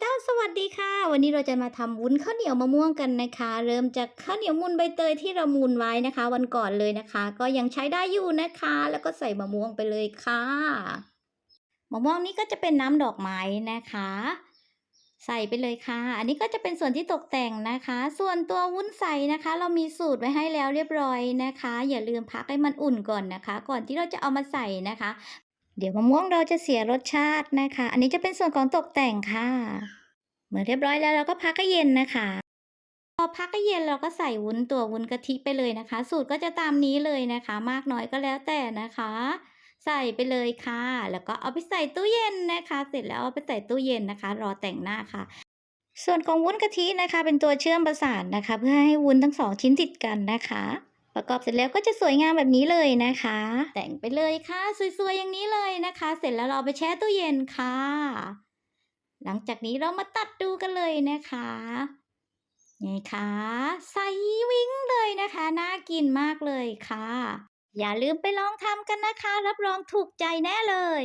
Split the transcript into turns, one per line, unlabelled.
เจ้าสวัสดีค่ะ วันนี้เราจะมาทำวุ้นข้าวเหนียวมะม่วงกันนะคะ เริ่มจากข้าวเหนียวมูนใบเตยที่เรามูนไว้นะคะ วันก่อนเลยนะคะ ก็ยังใช้ได้อยู่นะคะ แล้วก็ใส่มะม่วงไปเลยค่ะมะม่วงนี้ก็จะเป็นน้ำดอกไม้นะคะ ใส่ไปเลยค่ะ อันนี้ก็จะเป็นส่วนที่ตกแต่งนะคะ ส่วนตัววุ้นใสนะคะ เรามีสูตรไว้ให้แล้วเรียบร้อยนะคะ อย่าลืมพักให้มันอุ่นก่อนนะคะ ก่อนที่เราจะเอามาใส่นะคะ เดี๋ยวมะม่วงเราจะเสียรสชาตินะคะ อันนี้จะเป็นส่วนของตกแต่งค่ะ เมื่อเรียบร้อยแล้วเราก็พักให้เย็นนะคะ พอพักให้เย็นเราก็ใส่วุ้นตัววุ้นกะทิไปเลยนะคะ สูตรก็จะตามนี้เลยนะคะ มากน้อยก็แล้วแต่นะคะ ใส่ไปเลยค่ะ แล้วก็เอาไปใส่ตู้เย็นนะคะ เสร็จแล้วเอาไปใส่ตู้เย็นนะคะ รอแต่งหน้าค่ะส่วนของวุ้นกะทินะคะ เป็นตัวเชื่อมประสานนะคะ เพื่อให้วุ้นทั้งสองชิ้นติดกันนะคะ ประกอบเสร็จแล้วก็จะสวยงามแบบนี้เลยนะคะ แต่งไปเลยค่ะ สวยๆอย่างนี้เลยนะคะ เสร็จแล้วเราไปแช่ตู้เย็นค่ะ หลังจากนี้เรามาตัดดูกันเลยนะคะไงคะใสวิ้งเลยนะคะ น่ากินมากเลยค่ะ อย่าลืมไปลองทำกันนะคะ รับรองถูกใจแน่เลย